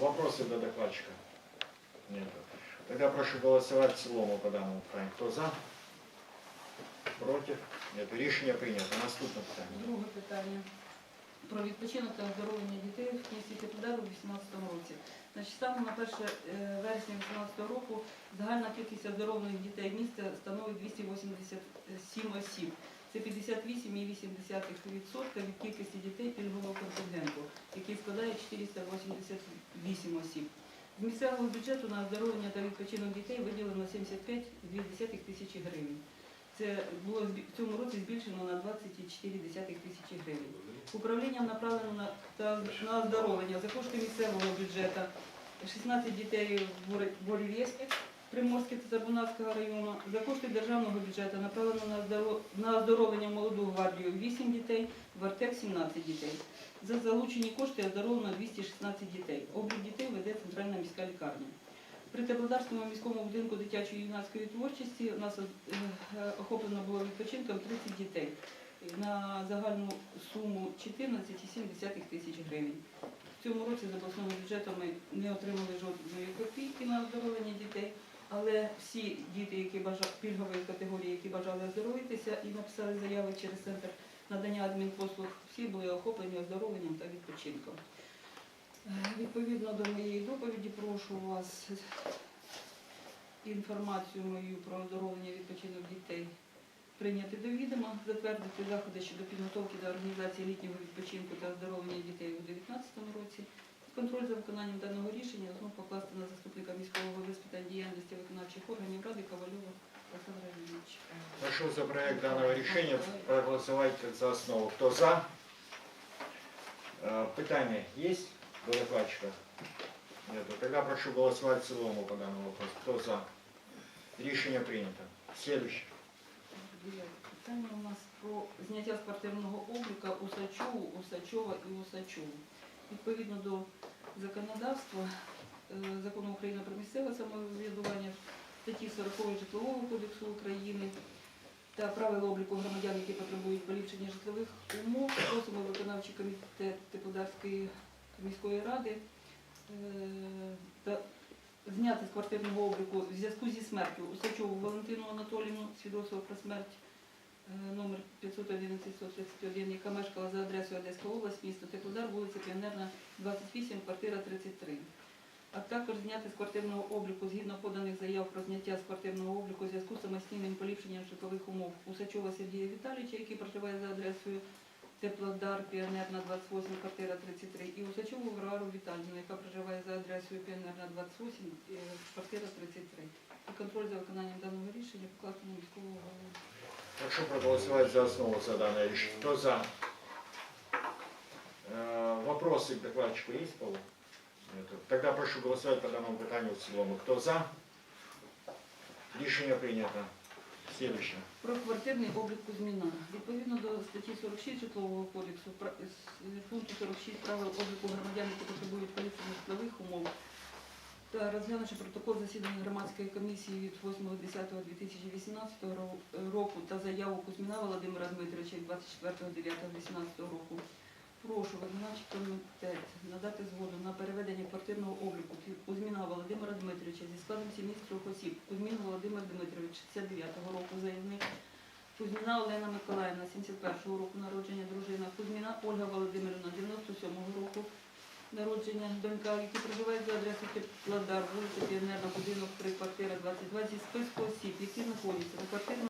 Вопросы до докладчика? Нет. Тогда прошу голосовать в цілому по даному питанню. Хто за? Проти? Нет. Рішення прийнято. Наступне питання. Друге питання. Про відпочинок та оздоровлення дітей в місті Теплодар у 2018 році. Значить, станом на 1 е, вересня 2018 року загальна кількість оздоровлених дітей міста становить 287 осіб. Це 58,8% від кількості дітей пільгового контингенту, який складає 488 осіб. З місцевого бюджету на оздоровлення та відпочинок дітей виділено 75,2 тисячі гривень. Це було в цьому році збільшено на 20,4 тисячі гривень. Управлінням направлено на, та, на оздоровлення за кошти місцевого бюджету 16 дітей в Борі- Борівєських, Приморське та Тарбунацького району. За кошти державного бюджету направлено на, оздоровлення молоду гвардію 8 дітей, в Артек 17 дітей. За залучені кошти оздоровлено 216 дітей. Облік дітей веде центральна міська лікарня. При Теплодарському міському будинку дитячої юнацької творчості у нас е, е, охоплено було відпочинком 30 дітей на загальну суму 14,7 тисяч гривень. В цьому році з обласним бюджетом ми не отримали жодної копійки але всі діти, які бажали пільгової категорії, які бажали оздоровитися і написали заяви через центр надання адмінпослуг, всі були охоплені оздоровленням та відпочинком. Е, Відповідно до моєї доповіді, прошу вас інформацію мою про оздоровлення відпочинок дітей прийняти до відома, затвердити заходи щодо підготовки до організації літнього відпочинку та оздоровлення дітей у 2019 році. Контроль за виконанням даного рішення знову покласти на заступника міського питань Прошу за проект даного рішення проголосувати за основу. Хто за? Е, Питання є до докладчика? Нет. Тогда прошу голосовать в цілому по данному вопросу. Хто за? Рішення прийнято. Следующее. Дев'яте Питання у нас про зняття з квартирного обліка Усачову, Усачова і Усачову. Відповідно до законодавства е, закону України про місцеве самоврядування, статті 40 Житлового кодексу України Та правил обліку громадян, які потребують поліпшення житлових умов, просимо виконавчий комітет Теплодарської міської ради е, та зняти з квартирного обліку в зв'язку зі смертю Усачову Валентину Анатоліївну, свідоцтво про смерть е, номер 511-131, яка мешкала за адресою Одеська область, місто Теплодар, вулиця Піонерна, 28, квартира 33. А також зняти з квартирного обліку згідно поданих заяв про зняття з квартирного обліку в зв'язку з самостійним поліпшенням житлових умов Усачова Сергія Віталійовича, який проживає за адресою Теплодар, Піонерна 28, квартира 33, і Усачову Варвару Віталіївну, яка проживає за адресою Піонерна 28, е, квартира 33. І контроль за виконанням даного рішення покласти на міського голову. Прошу проголосовать за основу за данное решение. Кто за? Э, Вопросы к докладчику есть, Павел? Нет. Тогда прошу голосовать по данному питанию в цілому. Кто за? Рішення прийнято. Следующее. Про квартирний облік Кузьміна. Відповідно до статті 46 Житлового кодексу, пункту 46 правил обліку громадян, які потребують поліпшення житлових умов, та розглянувши протокол засідання громадської комісії від 8.10.2018 року та заяву Кузьміна Володимира Дмитровича від 24.09.2018 року, прошу виконавчий комітет надати згоду квартирного обліку Кузьміна Володимира Дмитровича зі складом трьох осіб. Кузьмін Володимир Дмитрович, 69-го року заявник. Кузьміна Олена Миколаївна, 71-го року народження, дружина. Кузьміна Ольга Володимирівна, 97-го року народження, донька, які проживають за адресою Теплодар, вулиця Піонерна, будинок 3, квартира 22, зі списку осіб, які знаходяться на квартирному